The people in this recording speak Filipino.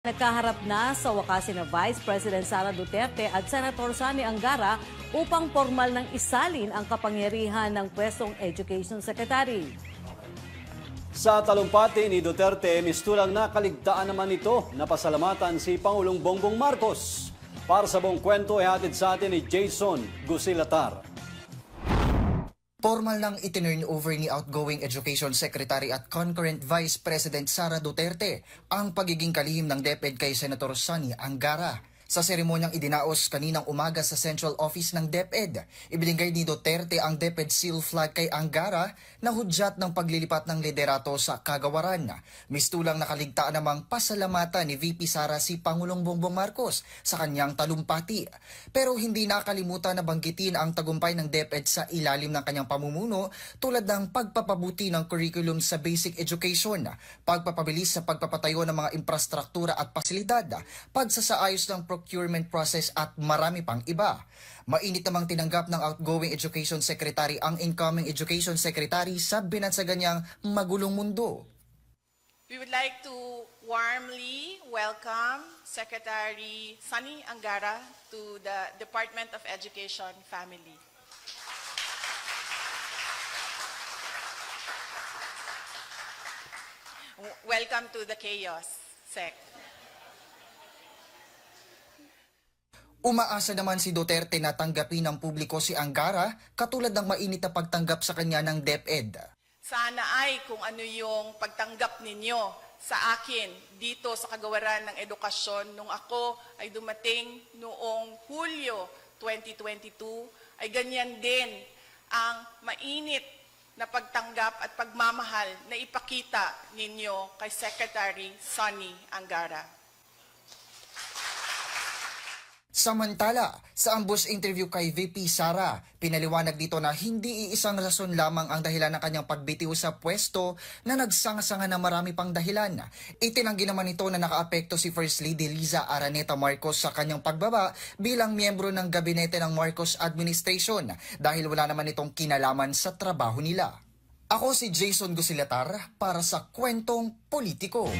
Nagkaharap na sa wakas na Vice President Sara Duterte at Senator Sani Angara upang formal ng isalin ang kapangyarihan ng pwestong Education Secretary. Sa talumpati ni Duterte, mistulang nakaligtaan naman ito na pasalamatan si Pangulong Bongbong Marcos. Para sa buong kwento, ihatid sa atin ni Jason Gusilatar. Formal nang itinurn over ni outgoing Education Secretary at concurrent Vice President Sara Duterte ang pagiging kalihim ng DepEd kay Senator Sonny Angara. Sa seremonyang idinaos kaninang umaga sa Central Office ng DepEd, ibinigay ni Duterte ang DepEd Seal Flag kay Angara na hudyat ng paglilipat ng liderato sa kagawaran. Mistulang nakaligtaan namang pasalamatan ni VP Sara si Pangulong Bongbong Marcos sa kanyang talumpati. Pero hindi nakalimutan na banggitin ang tagumpay ng DepEd sa ilalim ng kanyang pamumuno tulad ng pagpapabuti ng curriculum sa basic education, pagpapabilis sa pagpapatayo ng mga infrastruktura at pasilidad, pagsasaayos ng procurement process at marami pang iba. Mainit namang tinanggap ng outgoing Education Secretary ang incoming Education Secretary sa binansagan niyang magulong mundo. We would like to warmly welcome Secretary Sunny Angara to the Department of Education family. Welcome to the chaos, Sec. Umaasa naman si Duterte na tanggapin ng publiko si Angara katulad ng mainit na pagtanggap sa kanya ng DepEd. Sana ay kung ano yung pagtanggap ninyo sa akin dito sa kagawaran ng edukasyon nung ako ay dumating noong Hulyo 2022 ay ganyan din ang mainit na pagtanggap at pagmamahal na ipakita ninyo kay Secretary Sonny Angara. Samantala, sa ambush interview kay VP Sara, pinaliwanag dito na hindi iisang rason lamang ang dahilan ng kanyang pagbitiw sa pwesto na nagsanga-sanga na marami pang dahilan. Itinanggi naman ito na nakaapekto si First Lady Liza Araneta Marcos sa kanyang pagbaba bilang miyembro ng gabinete ng Marcos administration dahil wala naman itong kinalaman sa trabaho nila. Ako si Jason Gusilatar para sa Kwentong Politiko.